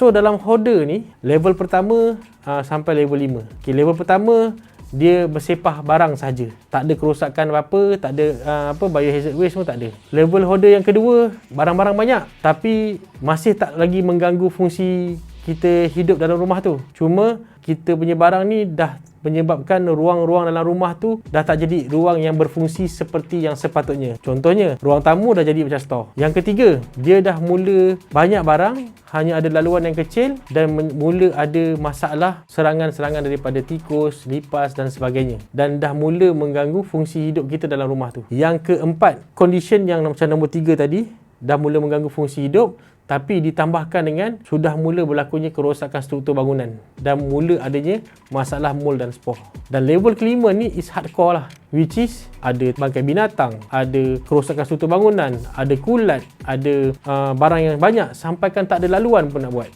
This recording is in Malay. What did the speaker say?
So dalam hoarder ni level pertama uh, sampai level 5. Okay, level pertama dia bersepah barang saja. Tak ada kerosakan apa-apa, tak ada uh, apa biohazard waste semua tak ada. Level hoarder yang kedua, barang-barang banyak tapi masih tak lagi mengganggu fungsi kita hidup dalam rumah tu. Cuma kita punya barang ni dah menyebabkan ruang-ruang dalam rumah tu dah tak jadi ruang yang berfungsi seperti yang sepatutnya. Contohnya, ruang tamu dah jadi macam store. Yang ketiga, dia dah mula banyak barang, hanya ada laluan yang kecil dan mula ada masalah serangan-serangan daripada tikus, lipas dan sebagainya. Dan dah mula mengganggu fungsi hidup kita dalam rumah tu. Yang keempat, condition yang macam nombor tiga tadi, dah mula mengganggu fungsi hidup tapi ditambahkan dengan sudah mula berlakunya kerosakan struktur bangunan dan mula adanya masalah mold dan spore. Dan level kelima ni is hardcore lah which is ada bangkai binatang, ada kerosakan struktur bangunan, ada kulat, ada uh, barang yang banyak sampaikan tak ada laluan pun nak buat.